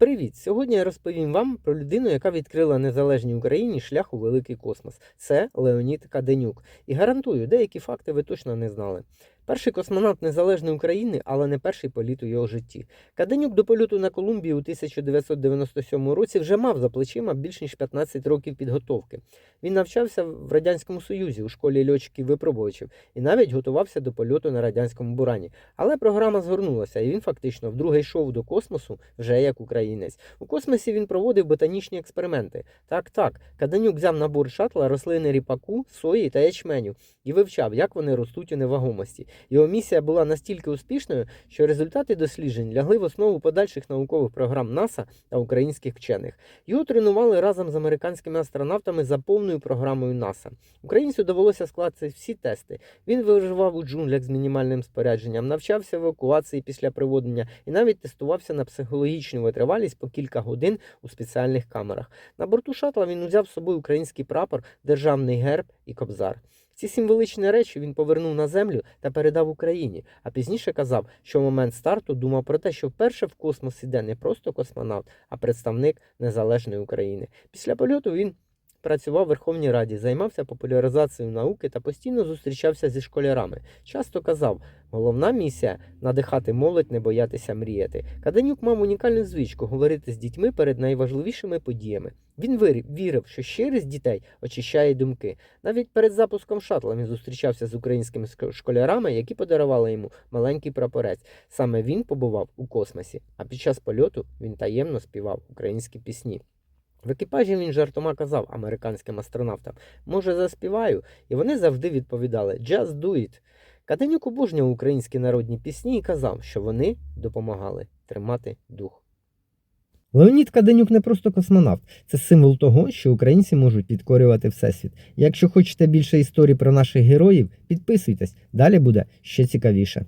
Привіт! Сьогодні я розповім вам про людину, яка відкрила незалежній Україні шлях у великий космос. Це Леонід Каденюк. І гарантую, деякі факти ви точно не знали. Перший космонавт незалежної України, але не перший політ у його житті. Каденюк до польоту на Колумбію у 1997 році вже мав за плечима більш ніж 15 років підготовки. Він навчався в Радянському Союзі у школі льотчиків випробувачів і навіть готувався до польоту на радянському бурані. Але програма згорнулася, і він фактично вдруге йшов до космосу вже як українець. У космосі він проводив ботанічні експерименти. Так, так, Каденюк взяв на борт шатла рослини ріпаку, сої та ячменю і вивчав, як вони ростуть у невагомості. Його місія була настільки успішною, що результати досліджень лягли в основу подальших наукових програм НАСА та українських вчених. Його тренували разом з американськими астронавтами за повною програмою НАСА. Українцю довелося скласти всі тести. Він виживав у джунглях з мінімальним спорядженням, навчався евакуації після приводення і навіть тестувався на психологічну витривалість по кілька годин у спеціальних камерах. На борту шатла він узяв з собою український прапор, державний герб і кобзар. Ці символічні речі він повернув на землю та передав Україні, а пізніше казав, що в момент старту думав про те, що вперше в космос іде не просто космонавт, а представник незалежної України. Після польоту він працював в Верховній Раді, займався популяризацією науки та постійно зустрічався зі школярами. Часто казав, головна місія надихати молодь, не боятися мріяти. Каденюк мав унікальну звичку говорити з дітьми перед найважливішими подіями. Він вірив, що щирість дітей очищає думки. Навіть перед запуском шатла він зустрічався з українськими школярами, які подарували йому маленький прапорець. Саме він побував у космосі, а під час польоту він таємно співав українські пісні. В екіпажі він жартома казав американським астронавтам, може, заспіваю, і вони завжди відповідали Just do it. Каденюк обожнював українські народні пісні і казав, що вони допомагали тримати дух. Леонід Каденюк не просто космонавт, це символ того, що українці можуть підкорювати всесвіт. Якщо хочете більше історій про наших героїв, підписуйтесь, далі буде ще цікавіше.